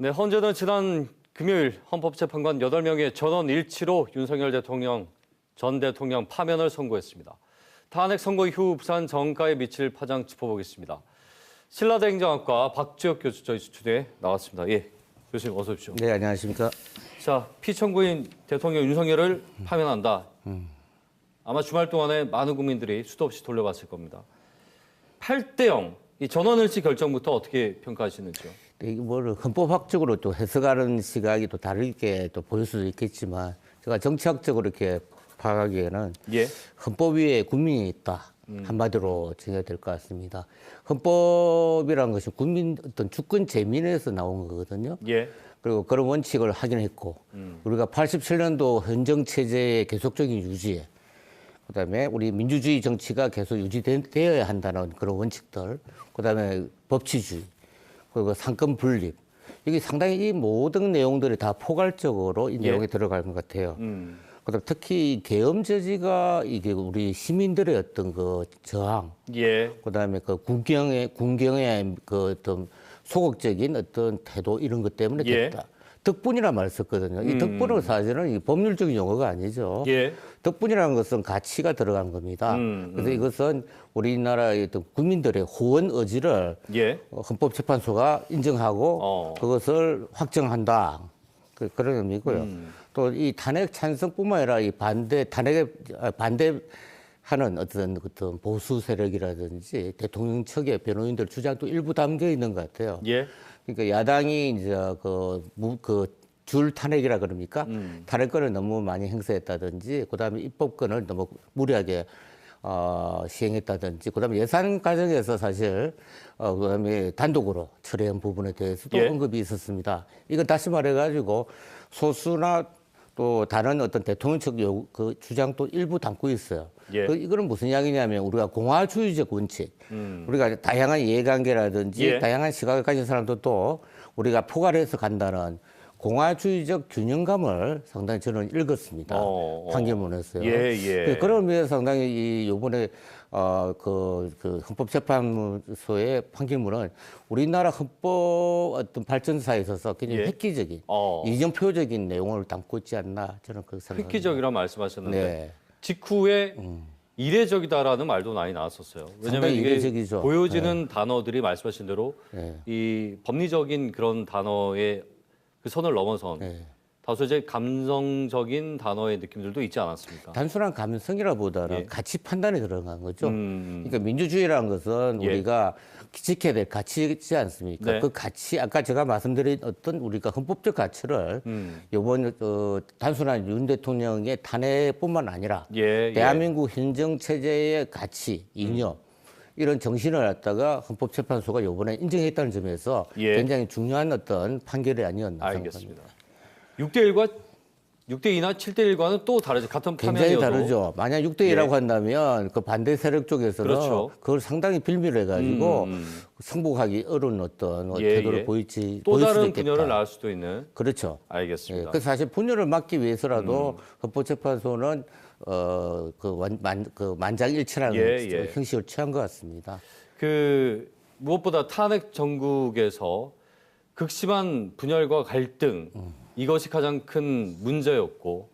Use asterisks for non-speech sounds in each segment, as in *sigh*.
네, 헌재는 지난 금요일 헌법재판관 8명의 전원 일치로 윤석열 대통령 전 대통령 파면을 선고했습니다. 탄핵 선고 이후 부산 정가에 미칠 파장 짚어보겠습니다. 신라대 행정학과 박지혁 교수 저희 스튜디오에 나왔습니다. 예, 교수님 어서 오십시오. 네, 안녕하십니까. 자, 피청구인 대통령 윤석열을 파면한다. 아마 주말 동안에 많은 국민들이 수도 없이 돌려봤을 겁니다. 8대 0, 이 전원일치 결정부터 어떻게 평가하시는지요? 네, 이게 뭐 헌법학적으로 또 해석하는 시각이 또 다르게 또 보일 수도 있겠지만 제가 정치학적으로 이렇게 파악하기에는 예, 헌법 위에 국민이 있다. 한마디로 정해야 될 것 같습니다. 헌법이라는 것이 국민 어떤 주권 재민에서 나온 거거든요. 예, 그리고 그런 원칙을 확인했고 우리가 87년도 헌정 체제의 계속적인 유지, 그다음에 우리 민주주의 정치가 계속 유지되어야 한다는 그런 원칙들, 그다음에 법치주의, 그리고 상권 분립. 이게 상당히 이 모든 내용들이 다 포괄적으로 이 예. 내용에 들어갈 것 같아요. 음, 그다음 특히 이 계엄 저지가 이게 우리 시민들의 어떤 그 저항, 예, 그다음에 그 군경의 군경의 그 어떤 소극적인 어떤 태도 이런 것 때문에 예. 됐다. 덕분이라 말 썼거든요. 이 덕분은 사실은 이 법률적인 용어가 아니죠. 예, 덕분이라는 것은 가치가 들어간 겁니다. 음, 그래서 이것은 우리나라의 어떤 국민들의 호언 의지를 예, 어, 헌법재판소가 인정하고 어. 그것을 확정한다. 그, 그런 의미고요. 음. 또이 탄핵 찬성뿐만 아니라 이 반대 탄핵에 아, 반대 하는 어떤 어떤 보수 세력이라든지 대통령 측의 변호인들 주장도 일부 담겨 있는 것 같아요. 예, 그러니까 야당이 이제 그 그 줄 탄핵이라 그럽니까? 음. 탄핵권을 너무 많이 행사했다든지, 그 다음에 입법권을 너무 무리하게 어, 시행했다든지, 그 다음에 예산 과정에서 사실 어, 그 다음에 단독으로 처리한 부분에 대해서도 예. 언급이 있었습니다. 이건 다시 말해가지고 소수나 또 다른 어떤 대통령 측 요, 그 주장도 일부 담고 있어요. 예. 그 이거는 무슨 이야기냐면 우리가 공화주의적 원칙, 음. 우리가 다양한 이해관계라든지 예. 다양한 시각을 가진 사람들도 우리가 포괄해서 간다는 공화주의적 균형감을 상당히 저는 읽었습니다. 어, 어. 판결문에서요. 예, 예. 그- 그런 의미에서 상당히 이 요번에 어 그 그 헌법재판소의 판결문은 우리나라 헌법 어떤 발전사에 있어서 굉장히 예. 획기적인 어. 이정표적인 내용을 담고 있지 않나 저는 그렇게 생각합니다. 획기적이라 말씀하셨는데 네. 직후에 이례적이다라는 말도 많이 나왔었어요. 왜냐하면 이게 이례적이죠. 보여지는 단어들이 말씀하신 대로 네. 이 법리적인 그런 단어의 그 선을 넘어선 네. 다소 이제 감성적인 단어의 느낌들도 있지 않았습니까? 단순한 감성이라보다는 예. 가치 판단이 들어간 거죠. 음, 그러니까 민주주의라는 것은 예. 우리가 지켜야 될 가치지 않습니까? 네. 그 가치 아까 제가 말씀드린 어떤 우리가 헌법적 가치를 음. 이번 어, 단순한 윤 대통령의 탄핵뿐만 아니라 예, 예. 대한민국 현정 체제의 가치, 이념 이런 정신을 갖다가 헌법재판소가 이번에 인정했다는 점에서 예. 굉장히 중요한 어떤 판결이 아니었나 생각합니다. 알겠습니다. 6대 1과 6대 2나 7대 1과는 또 다르죠. 같은 굉장히 다르죠. 만약 6대 2라고 한다면 그 반대 세력 쪽에서는 그렇죠. 그걸 상당히 빌미를 해가지고 음, 음. 승복하기 어려운 어떤 예, 태도를 예. 보일지 또 보일 다른. 분열을 낳을 수도 있는 그렇죠. 예, 알겠습니다. 그래서 사실 분열을 막기 위해서라도 음. 헌법재판소는 어그 그 만장일치라는 예, 예. 형식을 취한 것 같습니다. 그 무엇보다 탄핵 정국에서 극심한 분열과 갈등 이것이 가장 큰 문제였고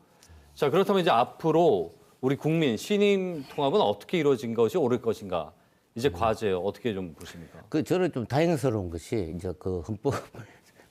자 그렇다면 이제 앞으로 우리 국민 신임 통합은 어떻게 이루어진 것이 옳을 것인가 이제 과제요 어떻게 좀 보십니까? 그 저는 좀 다행스러운 것이 이제 그 헌법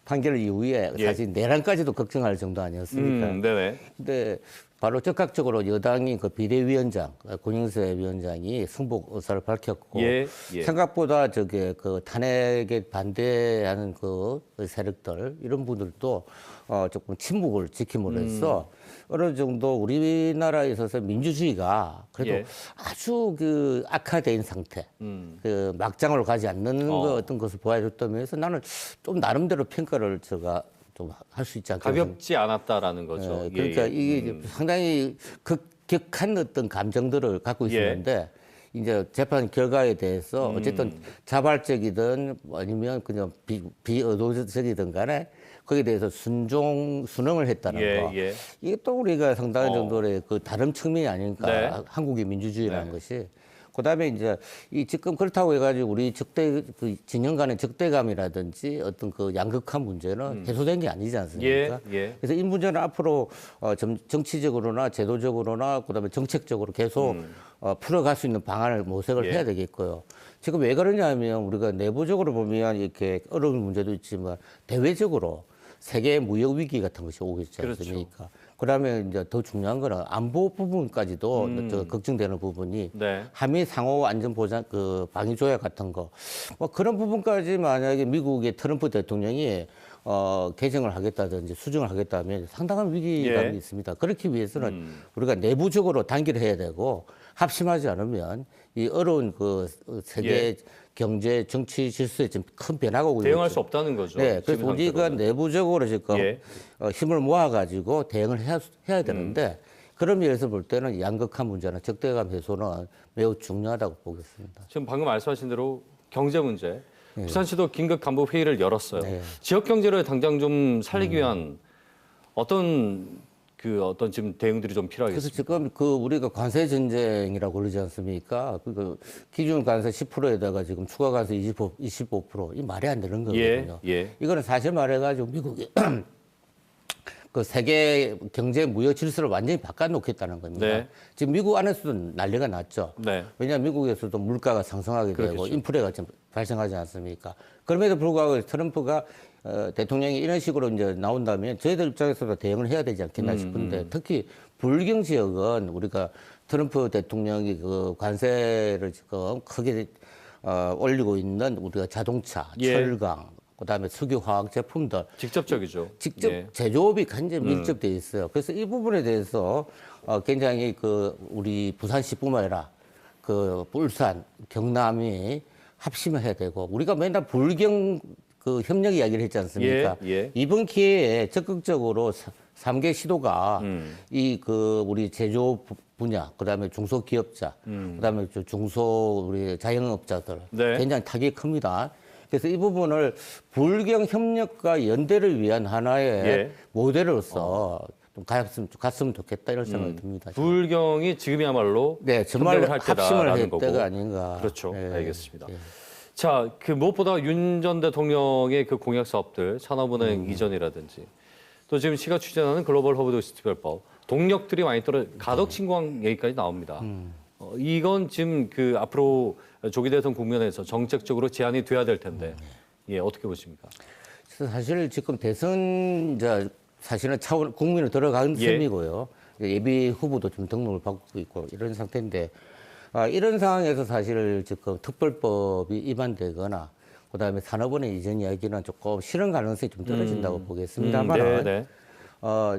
판결 이후에 예. 사실 내란까지도 걱정할 정도 아니었습니까? 음, 네네. 근데 바로 적극적으로 여당이 그 비대위원장, 권영세 위원장이 승복 의사를 밝혔고 예, 예. 생각보다 저게 그 탄핵에 반대하는 그 세력들 이런 분들도 어 조금 침묵을 지킴으로써 음. 어느 정도 우리나라에 있어서 민주주의가 그래도 예. 아주 그 악화된 상태, 음. 그 막장으로 가지 않는 어. 그 어떤 것을 보여줬다면서 나는 좀 나름대로 평가를 제가 좀 할 수 있지 않겠나 가볍지 않았다라는 거죠. 예, 그러니까 예, 예. 이게 상당히 극 격한 어떤 감정들을 갖고 예. 있었는데 이제 재판 결과에 대해서 어쨌든 자발적이든 아니면 그냥 비, 비의도적이든 간에 거기에 대해서 순종 순응을 했다는 예, 거 예. 이게 또 우리가 상당한 어. 정도의 그 다른 측면이 아닐까 네. 한국의 민주주의라는 네. 것이 그다음에 이제 이 지금 그렇다고 해가지고 우리 적대 그 진영 간의 적대감이라든지 어떤 그 양극화 문제는 해소된 게 아니지 않습니까? 예, 예. 그래서 이 문제는 앞으로 어, 점- 정치적으로나 제도적으로나 그다음에 정책적으로 계속 어, 풀어갈 수 있는 방안을 모색을 음. 예. 해야 되겠고요. 지금 왜 그러냐면 우리가 내부적으로 보면 이렇게 어려운 문제도 있지만 대외적으로 세계 무역 위기 같은 것이 오고 있지 그렇죠. 않습니까? 그다음에 이제 더 중요한 거는 안보 부분까지도 음. 저 걱정되는 부분이 네. 한미 상호 안전 보장 그 방위 조약 같은 거 뭐 그런 부분까지 만약에 미국의 트럼프 대통령이 어 개정을 하겠다든지 수정을 하겠다면 상당한 위기감이 예. 음. 있습니다. 그렇기 위해서는 우리가 내부적으로 단계를 해야 되고 합심하지 않으면 이 어려운 그 세계 예. 경제 정치 질서에 지금 큰 변화가 오고 대응할 있죠. 수 없다는 거죠. 네, 그래서 우리가. 내부적으로 지금 예. 어, 힘을 모아가지고 대응을 해야, 해야 되는데 음. 그런 면에서 볼 때는 양극화 문제나 적대감 해소는 매우 중요하다고 보겠습니다. 지금 방금 말씀하신 대로 경제 문제. 부산시도 긴급 간부 회의를 열었어요. 네. 지역 경제를 당장 좀 살리기 위한 어떤 그 어떤 지금 대응들이 좀 그래서 필요하겠습니다. 지금 그 우리가 관세 전쟁이라고 그러지 않습니까? 그 기준 관세 10%에다가 지금 추가 관세 25, 25%이 말이 안 되는 예, 거거든요. 예. 이거는 사실 말해가지고 미국이 *clears throat* 그 세계 경제 무역 질서를 완전히 바꿔놓겠다는 겁니다. 네. 지금 미국 안에서도 난리가 났죠. 네. 왜냐하면 미국에서도 물가가 상승하게 되고 그렇겠죠. 인플레가 좀 발생하지 않습니까? 그럼에도 불구하고 트럼프가 어, 대통령이 이런 식으로 이제 나온다면 저희들 입장에서도 대응을 해야 되지 않겠나 싶은데 특히 불경 지역은 우리가 트럼프 대통령이 그 관세를 지금 크게 어, 올리고 있는 우리가 자동차, 예. 철강, 그다음에 석유 화학 제품들 직접적이죠. 직접 예. 제조업이 굉장히 밀접돼 있어요. 그래서 이 부분에 대해서 어, 굉장히 그 우리 부산시뿐만 아니라 그 울산, 경남이 합심을 해야 되고 우리가 맨날 불경 그 협력 이야기를 했지 않습니까? 예, 예. 이번 기회에 적극적으로 사- 삼개 시도가 음. 이그 우리 제조 부- 분야, 그다음에 중소기업자, 그다음에 저 중소 우리 자영업자들 음. 네. 굉장히 타격이 큽니다. 그래서 이 부분을 불경 협력과 연대를 위한 하나의 예. 모델로서 좀 갔으면, 갔으면 좋겠다 이런 음. 생각이 듭니다. 불경이 지금이야말로 네, 정말 할 합심을 할 거고. 때가 아닌가. 그렇죠. 네. 알겠습니다. 예. 자, 그 무엇보다 윤 전 대통령의 그 공약 사업들, 음. 산업은행 이전이라든지 또 지금 시가 추진하는 글로벌 허브 도시 특별법, 동력들이 많이 떨어 가덕 신공항 얘기까지 나옵니다. 음. 어, 이건 지금 그 앞으로 조기 대선 국면에서 정책적으로 제한이 돼야 될 텐데, 음. 예, 어떻게 보십니까? 사실 지금 대선 이제 사실은 차원 국민을 들어간 예. 셈이고요. 예비 후보도 좀 등록을 받고 있고 이런 상태인데 아, 이런 상황에서 사실 지금 특별법이 위반되거나 그다음에 산업은행 이전 이야기는 조금 실현 가능성이 좀 떨어진다고 보겠습니다만 음, 네, 네. 어,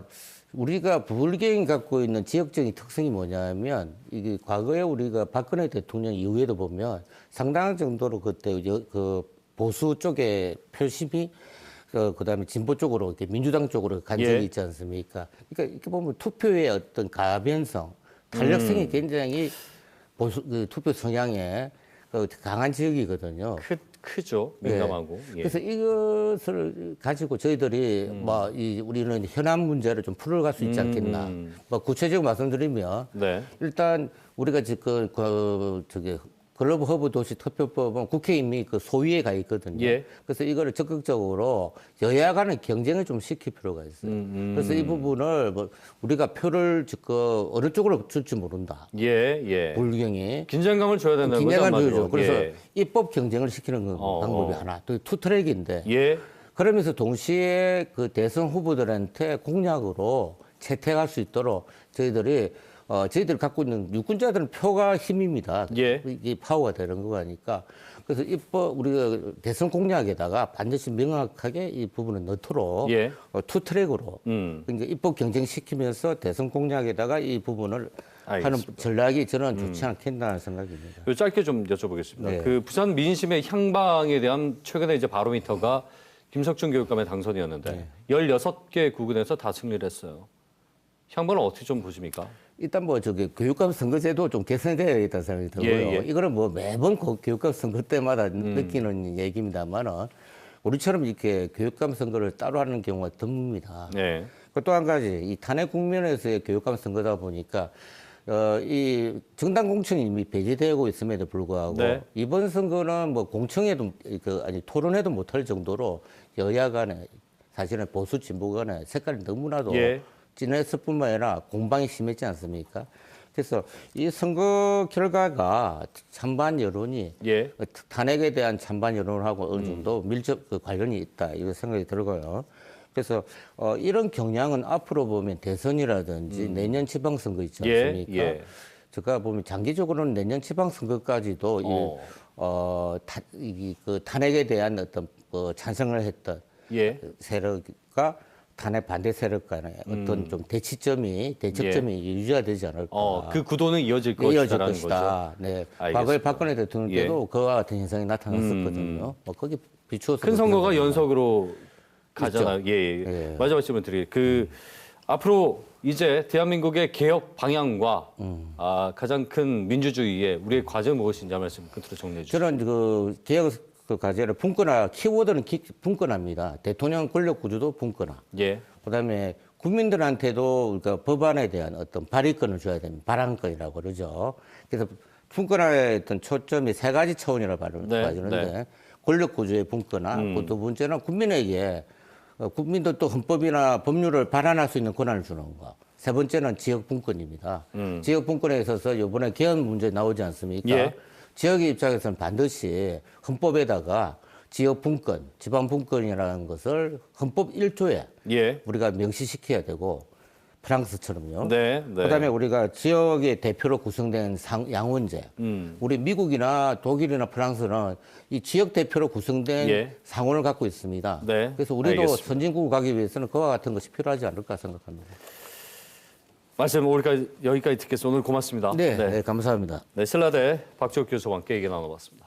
우리가 불경이 갖고 있는 지역적인 특성이 뭐냐면 이게 과거에 우리가 박근혜 대통령 이후에도 보면 상당한 정도로 그때 여- 그 보수 쪽에 표심이 그 그다음에 진보 쪽으로 이렇게 민주당 쪽으로 간 적이 예. 있지 않습니까? 그러니까 이렇게 보면 투표의 어떤 가변성, 음. 탄력성이 굉장히 보수 그 투표 성향에 그 강한 지역이거든요. 크, 크죠. 예. 민감하고. 예. 그래서 이것을 가지고 저희들이 뭐 이 우리는 현안 문제를 좀 풀어갈 수 있지 않겠나. 음. 뭐 구체적으로 말씀드리면 네. 일단 우리가 지금 그 저기 글로벌 허브 도시 투표법은 국회 이미 그 소위에 가 있거든요. 예. 그래서 이거를 적극적으로 여야 간의 경쟁을 좀 시킬 필요가 있어요. 음, 그래서 이 부분을 뭐 우리가 표를 지금 어느 쪽으로 줄지 모른다. 예, 예. 불경이 긴장감을 줘야 된다는 거죠. 긴장을 한마디로. 주죠. 그래서 예. 입법 경쟁을 시키는 그 어, 방법이 어. 하나. 또 투트랙인데 예. 그러면서 동시에 그 대선 후보들한테 공약으로 채택할 수 있도록 저희들이 어 저희들 갖고 있는 유권자들은 표가 힘입니다. 예. 이게 파워가 되는 거니까 그래서 입법 우리가 대선 공약에다가 반드시 명확하게 이 부분을 넣도록 예. 어, 투 트랙으로 음. 그러니까 입법 경쟁시키면서 대선 공약에다가 이 부분을 하는 알겠습니다. 음. 전략이 저는 좋지 않겠다는 생각입니다. 요 짧게 좀 여쭤보겠습니다. 네. 그 부산 민심의 향방에 대한 최근에 이제 바로미터가 김석준 교육감의 당선이었는데 네. 16개 구군에서 다 승리를 했어요. 향방은 어떻게 좀 보십니까? 일단 뭐 저기 교육감 선거제도 좀 개선되어야 있다는 생각이 들고요. 예, 예. 이거는 뭐 매번 그 교육감 선거 때마다 느끼는 얘기입니다만은 우리처럼 이렇게 교육감 선거를 따로 하는 경우가 드뭅니다. 네. 그또한 가지 이 탄핵 국면에서의 교육감 선거다 보니까 어, 이 정당 공천이 이미 배제되고 있음에도 불구하고 네. 이번 선거는 뭐 공청회도 그 아니 토론회도 못할 정도로 여야 간에 사실은 보수 진보 간에 색깔이 너무나도 예. 진했을 뿐만 아니라 공방이 심했지 않습니까? 그래서 이 선거 결과가 찬반 여론이 예. 탄핵에 대한 찬반 여론하고 어느 정도 밀접 그 관련이 있다 이런 생각이 들고요. 그래서 어, 이런 경향은 앞으로 보면 대선이라든지 내년 지방선거 있지 예, 않습니까? 예. 제가 보면 장기적으로는 내년 지방선거까지도 이, 어. 어, 타, 이, 그 탄핵에 대한 어떤 어, 찬성을 했던 예. 세력과 탄핵 반대 세력 간의 어떤 좀 대치점이 대척점이 유지가 되지 않을까. 음. 예. 어, 그 구도는 이어질 네, 이어질. 것이다. 네. 알겠습니다. 예. 과거에 박근혜 대통령 때도 그와 같은 현상이 나타났었거든요. 뭐 거기 비추어서 큰 선거가 연속으로 가잖아 요. 예, 예. 예. 마지막 질문 드릴게요. 그 앞으로 이제 대한민국의 개혁 방향과 음. 아, 가장 큰 민주주의의 우리의 과제 무엇인지 한 말씀 끝으로 정리해 주시죠. 저는 그 개혁 그 과제를 분권화 키워드는 기, 분권화입니다. 대통령 권력 구조도 분권화. 예. 그다음에 국민들한테도 그 법안에 대한 어떤 발의권을 줘야 됩니다. 발언권이라고 그러죠. 그래서 분권화의 어떤 초점이 세 가지 차원이라고 말- 네, 봐주는데 네. 권력 구조의 분권화, 그두 번째는 국민에게 어, 국민들도 헌법이나 법률을 발안할 수 있는 권한을 주는 거. 세 번째는 지역 분권입니다. 지역 분권에 있어서 이번에 개헌 문제 나오지 않습니까? 예. 지역의 입장에서는 반드시 헌법에다가 지역 분권, 지방 분권이라는 것을 헌법 1조에 예. 우리가 명시시켜야 되고 프랑스처럼요. 네, 네. 그다음에 우리가 지역의 대표로 구성된 상, 양원제. 음. 우리 미국이나 독일이나 프랑스는 이 지역 대표로 구성된 예. 상원을 갖고 있습니다. 네, 그래서 우리도 알겠습니다. 선진국 가기 위해서는 그와 같은 것이 필요하지 않을까 생각합니다. 말씀 우리가 여기까지 듣겠습니다. 오늘 고맙습니다. 네, 네 감사합니다. 네, 신라대 박지혁 교수와 함께 얘기 나눠봤습니다.